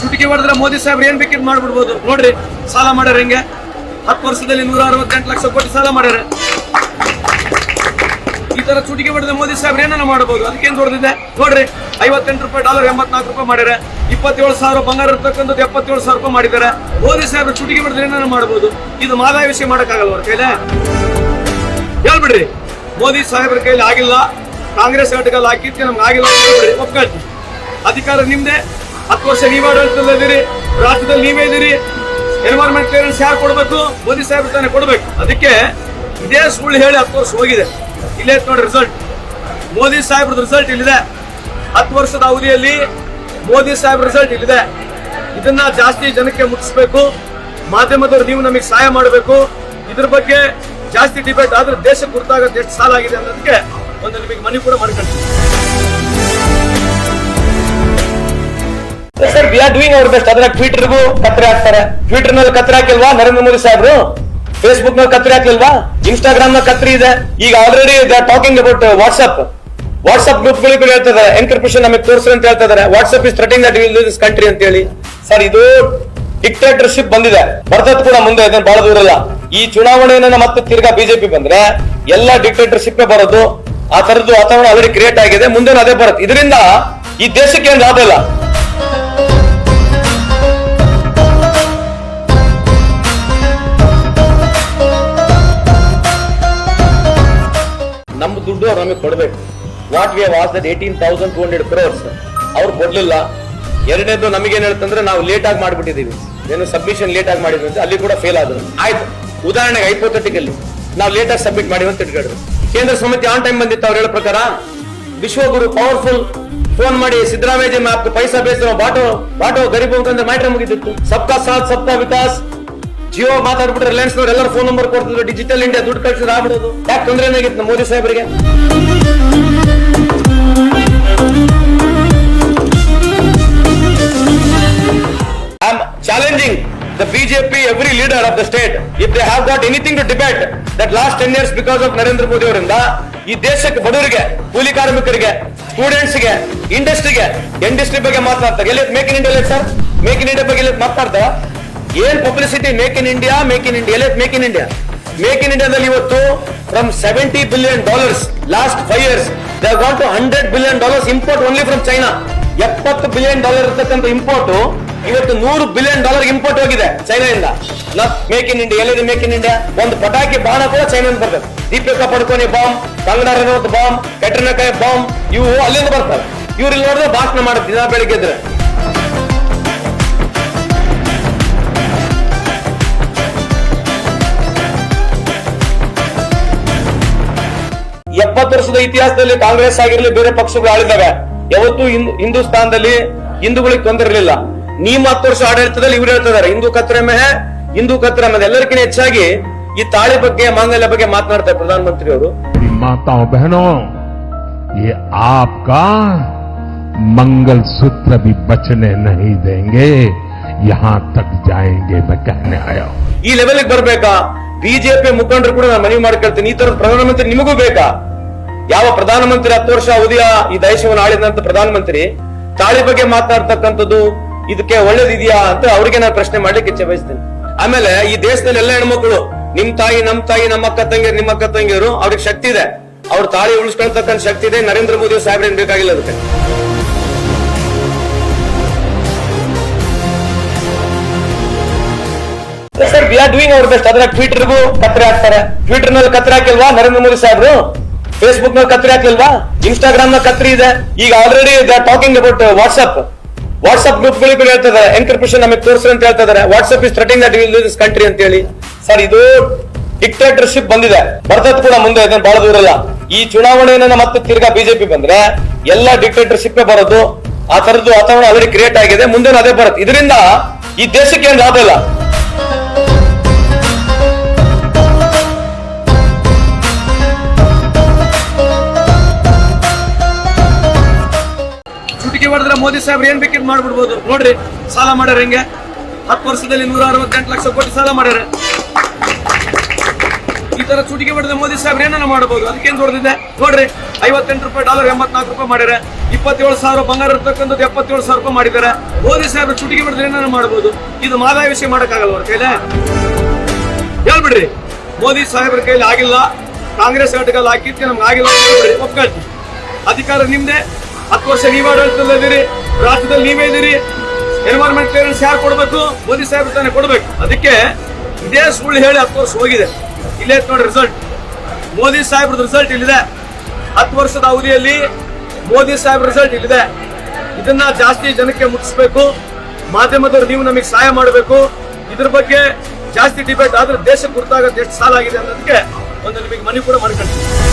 ಚುಟಿಕೆ ಹೊಡೆದ್ರೆ ಮೋದಿ ಸಾಹೇಬ್ರು ಏನ್ ಬೇಕಿದ್ ಮಾಡ್ಬಿಡ್ಬೋದು. ನೋಡ್ರಿ, ಸಾಲ ಮಾಡ್ಯಾರ ಹೆಂಗೆ? ಹತ್ತು ವರ್ಷದಲ್ಲಿ ನೂರ ಅರವತ್ತೆಂಟು ಲಕ್ಷ ಕೋಟಿ ಸಾಲ ಮಾಡ್ಯಾರ. ಈ ತರ ಚುಟಿಕೆ ಹೊಡೆದ ಮೋದಿ ಸಾಹೇಬ್ರು ಏನನ್ನ ಮಾಡಬಹುದು ಅದಕ್ಕೇನ್ ದೊಡ್ಡದಿದೆ? ನೋಡ್ರಿ, ಐವತ್ತೆಂಟು ರೂಪಾಯಿ ಡಾಲರ್ ಎಂಬತ್ನಾಲ್ಕು ರೂಪಾಯಿ ಮಾಡ್ಯಾರ. ಇಪ್ಪತ್ತೇಳು ಸಾವಿರ ಬಂಗಾರ ಇರ್ತಕ್ಕಂಥದ್ದು ಎಪ್ಪತ್ತೇಳು ಸಾವಿರ ರೂಪಾಯಿ ಮಾಡಿದ್ದಾರೆ. ಮೋದಿ ಸಾಹೇಬ್ರು ಚುಟಿಕೆ ಹೊಡೆದ್ರೆ ಏನನ್ನ ಮಾಡಬಹುದು ಇದು ಮಾದಾಯ ವಿಷಯ ಮಾಡಕ್ಕಾಗಲ್ಲ ಅವ್ರ ಕೈಲೇ. ಹೇಳ್ಬಿಡ್ರಿ, ಮೋದಿ ಸಾಹೇಬ್ರ ಕೈಲಿ ಆಗಿಲ್ಲ. ಕಾಂಗ್ರೆಸ್ ಘಟಕಲ್ಲಿ ಹಾಕಿದ್ಕೆ ನಮ್ಗೆ ಆಗಿಲ್ಲ ಹೇಳ್ಬಿಡ್ರಿ. ಅಧಿಕಾರ ನಿಮ್ದೆ. ಹತ್ತು ವರ್ಷ ನೀವ್ ಆಡಳಿತದಲ್ಲಿದ್ದೀರಿ ರಾಜ್ಯದಲ್ಲಿ ನೀವೇ ಇದ್ದೀರಿ ಎನ್ವೈರ್ಮೆಂಟ್ ಕ್ಲಿಯರೆನ್ಸ್ ಯಾರು ಕೊಡಬೇಕು? ಮೋದಿ ಸಾಹೇಬ್ರು ತಾನೇ ಕೊಡಬೇಕು. ಅದಕ್ಕೆ ಇದೇ ಸುಳ್ಳು ಹೇಳಿ ಹತ್ತು ವರ್ಷ ಹೋಗಿದೆ. ಇಲ್ಲೇ ನೋಡಿ ರಿಸಲ್ಟ್ ಮೋದಿ ಸಾಹೇಬ್ರದ್ದು ರಿಸಲ್ಟ್ ಇಲ್ಲಿದೆ. ಹತ್ತು ವರ್ಷದ ಅವಧಿಯಲ್ಲಿ ಮೋದಿ ಸಾಹೇಬ್ ರಿಸಲ್ಟ್ ಇಲ್ಲಿದೆ. ಇದನ್ನ ಜಾಸ್ತಿ ಜನಕ್ಕೆ ಮುಟ್ಟಿಸ್ಬೇಕು. ಮಾಧ್ಯಮದವರು ನೀವು ನಮಗೆ ಸಹಾಯ ಮಾಡಬೇಕು. ಇದ್ರ ಬಗ್ಗೆ ಜಾಸ್ತಿ ಡಿಬೇಟ್ ಆದ್ರೆ ದೇಶಕ್ಕೆ ಗುರುತಾಗುತ್ತೆ ಎಷ್ಟು ಸಾಲ ಆಗಿದೆ ಅನ್ನೋದಕ್ಕೆ ಒಂದು ನಿಮಗೆ ಮನವಿ ಕೂಡ ಮಾಡ್ಕೊಳ್ತೀನಿ. Sir we are doing our best ಅದ್ರಾಗ ಟ್ವಿಟರ್ಗೂ ಕತ್ರೆ ಹಾಕ್ತಾರೆ. ಟ್ವಿಟರ್ನಲ್ಲಿ ಕತ್ರೆ ಹಾಕಿಲ್ವಾ? ನರೇಂದ್ರ ಮೋದಿ ಸಾಹೇಬ್ರು? ಫೇಸ್ಬುಕ್ನಲ್ಲಿ ಕತ್ರೆ ಹಾಕ್ಲಿಲ್ವಾ? ಇನ್ಸ್ಟಾಗ್ರಾಮ್ನಲ್ಲಿ ಕತ್ರಿ ಇದೆ. ಈಗ already talking about WhatsApp WhatsApp group ಕೂಡ ಹೇಳ್ತಾರೆ ಎನ್ಕ್ರಿಪ್ಷನ್ ನಮಗೆ ತೋರಿಸ್ರಿ ಅಂತ ಹೇಳ್ತಾರೆ WhatsApp is threatening that will this country ಅಂತ ಹೇಳಿ. ಸರ್ ಇದು ಡಿಕ್ಟೇಟರ್ಶಿಪ್ ಬಂದಿದೆ. ಬರ್ತದ್ ಕೂಡ ಮುಂದೆ ಇದನ್ನ ಬಹಳ ದೂರ ಇಲ್ಲ. ಈ ಚುನಾವಣೆಯನ್ನ ಮತ್ತೆ ತಿರ್ಗಾ ಬಿಜೆಪಿ ಬಂದ್ರೆ ಎಲ್ಲ ಡಿಕ್ಟೇಟರ್ಶಿಪ್ ಬರೋದು. ಆ ತರದ್ದು ವಾತಾವರಣ ಆಲ್ರೆಡಿ ಕ್ರಿಯೇಟ್ ಆಗಿದೆ. ಮುಂದೆ ಅದೇ ಬರುತ್ತೆ. ಇದರಿಂದ ಈ ದೇಶಕ್ಕೆ ಏನ್ ಲಾಭ ಇಲ್ಲ. ದುಡ್ಡು ಅವ್ರು ನಮಗೆ ಕೊಡಬೇಕು. What we was that eighteen thousand two hundred crores ಅವ್ರು ಕೊಡಲಿಲ್ಲ. ಎರಡನೇದು ನಮಗೇನು ಹೇಳ್ತಂದ್ರೆ ನಾವು ಲೇಟಾಗಿ ಮಾಡಿಬಿಟ್ಟಿದ್ದೀವಿ ಏನು ಸಬ್ಮಿಷನ್ ಲೇಟಾಗಿ ಮಾಡಿದ್ವಿ ಅಂತ, ಅಲ್ಲಿ ಕೂಡ ಫೇಲ್ ಆದರು. ಆಯ್ತು. ಉದಾಹರಣೆಗೆ ಐಪೋಥೆಟಿಕಲ್ಲಿ ನಾವು ಲೇಟಾಗಿ ಸಬ್ಮಿಟ್ ಮಾಡಿವಿ ಅಂತ ಇಟ್ಕೊಂಡ್ರು ಕೇಂದ್ರ ಸಮಿತಿ ಆನ್ ಟೈಮ್ ಬಂದಿತ್ತು ಅವ್ರು ಹೇಳೋ ಪ್ರಕಾರ, ವಿಶ್ವಗುರು ಪವರ್ಫುಲ್ ಫೋನ್ ಮಾಡಿ ಸಿದ್ದರಾಮಯ್ಯ ಮ್ಯಾಪ್ ಪೈಸಾ ಬೇಸ್ ಬಾಟೋ ಬಾಟೋ ಗರೀಬ್ ಅಂತಂದ್ರೆ ಮ್ಯಾಟ್ರ್ ಮುಗಿದಿತ್ತು. ಸಬ್ಕಾ ಸಾಥ್, ಸಬ್ಕಾ ವಿಕಾಸ್. ಜಿಯೋ ಮಾತಾಡ್ಬಿಟ್ರೆ ರಿಲಯನ್ಸ್ ನವ್ರು ಎಲ್ಲರೂ ಫೋನ್ ನಂಬರ್ ಕೊಡ್ತಿದ್ರು. ಡಿಜಿಟಲ್ ಇಂಡಿಯಾ ದುಡ್ಡು ಕಳ್ಸಿದ್ರೆ ಆಗ್ಬಿಡೋದು. ಯಾಕೆ ತೊಂದ್ರೆ ಏನಾಗಿತ್ತು ಮೋದಿ ಸಾಹೇಬರಿಗೆ? I am challenging the BJP every leader of the state if they have got anything to debate that last ten years because of Narendra Modi ಅವರಿಂದ, ಈ ದೇಶಕ್ಕೆ ಬಡವರಿಗೆ, ಕೂಲಿ ಕಾರ್ಮಿಕರಿಗೆ ಸ್ಟೂಡೆಂಟ್ಸ್ಗೆ ಇಂಡಸ್ಟ್ರಿಗೆ ಇಂಡಸ್ಟ್ರಿ ಬಗ್ಗೆ ಮಾತನಾಡ್ತಾರೆ ಎಲ್ಲಿ make in India sir make in India ಬಗ್ಗೆ ಎಲ್ಲಿ ಮಾತಾಡ್ತಾರ? ಏನ್ publicity make in India make in India make in India make in ಇಂಡಿಯಾದಲ್ಲಿ ಇವತ್ತು from seventy billion dollars last five years they got two hundred billion dollars import only from China ಎಪ್ಪತ್ತು billion dollar ಇರ್ತಕ್ಕಂಥ import ಇವತ್ತು ನೂರು billion dollar import ಹೋಗಿದೆ ಚೈನಾದಿಂದ make in India ಎಲ್ಲಿದೆ make in India ಒಂದು ಪಟಾಕಿ ಬಾಣ ಕೂಡ ಚೈನಾದಿಂದ ಬರ್ತದೆ. Deepika Padukone bomb Kangana bomb Katrina Kaif bomb ಇವು ಅಲ್ಲಿಂದ ಬರ್ತಾರೆ ಇವ್ರು ಇಲ್ಲಿ ನೋಡಿದ್ರೆ ಭಾಷಣ ಮಾಡುತ್ತೆ ದಿನ ಬೆಳಿಗ್ಗೆ ಎದ್ರೆ. ಎಪ್ಪತ್ತು ವರ್ಷದ ಇತಿಹಾಸದಲ್ಲಿ ಕಾಂಗ್ರೆಸ್ ಆಗಿರಲಿ ಬೇರೆ ಪಕ್ಷಗಳು ಆಳಿದಾವೆ ಯಾವತ್ತೂ ಹಿಂದೂ ಹಿಂದೂಸ್ತಾನದಲ್ಲಿ ಹಿಂದೂಗಳಿಗೆ ತೊಂದರೆ ಇರಲಿಲ್ಲ ನೀವು ಹತ್ತು ವರ್ಷ ಆಡಳಿತದಲ್ಲಿ ಇವ್ರು ಹೇಳ್ತಿದ್ದಾರೆ ಹಿಂದೂ ಕತ್ರೆ ಮೆಹೆ ಹಿಂದೂ ಕತ್ರೆ ಮೆಹೆ ಎಲ್ಲರಿಗಿಂತ ಹೆಚ್ಚಾಗಿ ಈ ತಾಳಿ ಬಗ್ಗೆ ಮಾಂಗಲ್ಯ ಬಗ್ಗೆ ಮಾತನಾಡ್ತಾರೆ ಪ್ರಧಾನಮಂತ್ರಿ ಅವರು मेरी माताओं बहनों ये आपका मंगल सूत्र भी बचने नहीं देंगे यहां तक जाएंगे मैं कहने आया हूं ಈ ಲೆವೆಲ್ಗೆ ಬರ್ಬೇಕಾ ಬಿಜೆಪಿ ಮುಖಂಡರು ಕೂಡ ನಾನು ಮನವಿ ಮಾಡ್ಕೊಳ್ತೀನಿ ಈ ತರದ ಪ್ರಧಾನಮಂತ್ರಿ ನಿಮಗೂ ಬೇಕಾ ಯಾವ ಪ್ರಧಾನಮಂತ್ರಿ ಹತ್ತು ವರ್ಷ ಅವಧಿಯ ಈ ದೇಶವನ್ನು ಆಳಿದಂತ ಪ್ರಧಾನಮಂತ್ರಿ, ತಾಳಿ ಬಗ್ಗೆ ಮಾತನಾಡ್ತಕ್ಕಂಥದ್ದು ಇದಕ್ಕೆ ಒಳ್ಳೇದಿದೆಯಾ ಅಂತ ಅವ್ರಿಗೆ ನಾನು ಪ್ರಶ್ನೆ ಮಾಡ್ಲಿಕ್ಕೆ ಇಚ್ಛೆ ಬಯಸ್ತೇನೆ. ಆಮೇಲೆ ಈ ದೇಶದಲ್ಲಿ ಎಲ್ಲ ಹೆಣ್ಮಕ್ಳು, ನಿಮ್ ತಾಯಿ, ನಮ್ ತಾಯಿ, ನಮ್ಮ ಅಕ್ಕ ತಂಗಿಯರು, ನಿಮ್ಮ ಅಕ್ಕ ತಂಗಿಯರು, ಅವ್ರಿಗೆ ಶಕ್ತಿ ಇದೆ. ಅವ್ರ ತಾಳಿ ಉಳಿಸ್ಕೊಳ್ತಕ್ಕಂಥ ಶಕ್ತಿ ಇದೆ. ನರೇಂದ್ರ ಮೋದಿ ಸಾಹೇಬ್ರೇನ್ ಬೇಕಾಗಿಲ್ಲ ಅದಕ್ಕೆ. Sir we are doing our best ಅದ್ರ ಟ್ವಿಟರ್ಗೂ ಕತ್ರೆ ಹಾಕ್ತಾರೆ. ಟ್ವಿಟರ್ನಲ್ಲಿ ಕತ್ರೆ ಹಾಕಿಲ್ವಾ ನರೇಂದ್ರ ಮೋದಿ ಸಾಹೇಬ್ರು? ಫೇಸ್ಬುಕ್ನ ಕತ್ರಿ ಹಾಕ್ಲಿಲ್ವಾ? ಇನ್ಸ್ಟಾಗ್ರಾಮ್ನ ಕತ್ರಿ ಇದೆ. ಈಗ already talking about WhatsApp WhatsApp ಗ್ರೂಪ್ಗಳು ಕೂಡ ಎನ್ಕ್ರಿಪ್ಷನ್ ನಮಗೆ ತೋರಿಸ್ರಿ ಅಂತ ಹೇಳ್ತಾ ಇದ್ದಾರೆ WhatsApp is threatening that will this country ಅಂತ ಹೇಳಿ ಸರ್ ಇದು ಡಿಕ್ಟೇಟರ್ಶಿಪ್ ಬಂದಿದೆ. ಬರ್ತದ್ ಕೂಡ ಮುಂದೆ ಇದನ್ನ ಬಹಳ ದೂರ ಇಲ್ಲ. ಈ ಚುನಾವಣೆಯನ್ನ ಮತ್ತೆ ತಿರ್ಗಾ ಬಿಜೆಪಿ ಬಂದ್ರೆ ಎಲ್ಲ ಡಿಕ್ಟೇಟರ್ಶಿಪ್ ಬರೋದು, ಆ ತರದ್ದು ವಾತಾವರಣ ಆಲ್ರೆಡಿ ಕ್ರಿಯೇಟ್ ಆಗಿದೆ. ಮುಂದೆ ಅದೇ ಬರುತ್ತೆ. ಇದರಿಂದ ಈ ದೇಶಕ್ಕೆ ಏನು ಲಾಭ ಇಲ್ಲ. ಮೋದಿ ಸಾಹೇಬ್ರು ಏನ್ ಬೇಕಿದ್ ಮಾಡ್ಬಿಡ್ಬೋದು. ನೋಡ್ರಿ, ಸಾಲ ಮಾಡ್ಯಾರ ಹೆಂಗೆ? ಹತ್ತು ವರ್ಷದಲ್ಲಿ ನೂರ ಅರವತ್ತೆಂಟು ಲಕ್ಷ ಕೋಟಿ ಸಾಲ ಮಾಡ್ಯಾರ. ಈ ತರ ಚುಟಿಗೆ ಹೊಡೆದ ಮೋದಿ ಸಾಹೇಬ್ರು ಏನನ್ನ ಮಾಡಬಹುದು ಅದಕ್ಕೇನ್ ದೊಡ್ಡದಿದೆ? ನೋಡ್ರಿ, ಐವತ್ತೆಂಟು ರೂಪಾಯಿ ಡಾಲರ್ ಎಂಬತ್ನಾಲ್ಕು ರೂಪಾಯಿ ಮಾಡ್ಯಾರ. ಇಪ್ಪತ್ತೇಳು ಸಾವಿರ ಬಂಗಾರ ಇರ್ತಕ್ಕಂಥದ್ದು ಎಪ್ಪತ್ತೇಳು ಸಾವಿರ ರೂಪಾಯಿ ಮಾಡಿದ್ದಾರೆ. ಮೋದಿ ಸಾಹೇಬ್ರು ಚುಟಿಗೆ ಹೊಡೆದ್ರೆ ಏನನ್ನ ಮಾಡಬಹುದು ಇದು ಮಾದಾಯ ವಿಷಯ ಮಾಡಕ್ಕಾಗಲ್ಲ ಅವ್ರ ಕೈಲೇ. ಹೇಳ್ಬಿಡ್ರಿ, ಮೋದಿ ಸಾಹೇಬ್ರ ಕೈಲಿ ಆಗಿಲ್ಲ. ಕಾಂಗ್ರೆಸ್ ಘಟಕಲ್ಲಿ ಹಾಕಿದ್ಕೆ ನಮ್ಗೆ ಆಗಿಲ್ಲ ಒಪ್ಕೊಳ್ತೀವಿ ಅಧಿಕಾರ ನಿಮ್ದೆ. ಹತ್ತು ವರ್ಷ ನೀವು ಆಡಳಿತದಲ್ಲಿದ್ದೀರಿ ರಾಜ್ಯದಲ್ಲಿ ನೀವೇ ಇದ್ದೀರಿ ಎನ್ವೈರ್ಮೆಂಟ್ ಕ್ಲಿಯರೆನ್ಸ್ ಯಾರು ಕೊಡಬೇಕು? ಮೋದಿ ಸಾಹೇಬ್ ತಾನೇ ಕೊಡಬೇಕು. ಅದಕ್ಕೆ ಇದೇ ಸುಳ್ಳು ಹೇಳಿ ಹತ್ತು ವರ್ಷ ಹೋಗಿದೆ. ಇಲ್ಲೇ ನೋಡಿ ರಿಸಲ್ಟ್ ಮೋದಿ ಸಾಹೇಬ್ರದ್ದು ರಿಸಲ್ಟ್ ಇಲ್ಲಿದೆ. ಹತ್ತು ವರ್ಷದ ಅವಧಿಯಲ್ಲಿ ಮೋದಿ ಸಾಹೇಬ್ ರಿಸಲ್ಟ್ ಇಲ್ಲಿದೆ. ಇದನ್ನ ಜಾಸ್ತಿ ಜನಕ್ಕೆ ಮುಟ್ಟಿಸ್ಬೇಕು. ಮಾಧ್ಯಮದವರು ನೀವು ನಮಗೆ ಸಹಾಯ ಮಾಡಬೇಕು. ಇದ್ರ ಬಗ್ಗೆ ಜಾಸ್ತಿ ಡಿಬೇಟ್ ಆದ್ರೆ ದೇಶಕ್ಕೆ ಗುರ್ತಾಗತ್ತೆ ಎಷ್ಟು ಸಾಲ ಆಗಿದೆ ಅನ್ನೋದಕ್ಕೆ ಒಂದು ನಿಮಗೆ ಮನೆ ಕೂಡ ಮಾಡ್ಕೊಳ್ತೀನಿ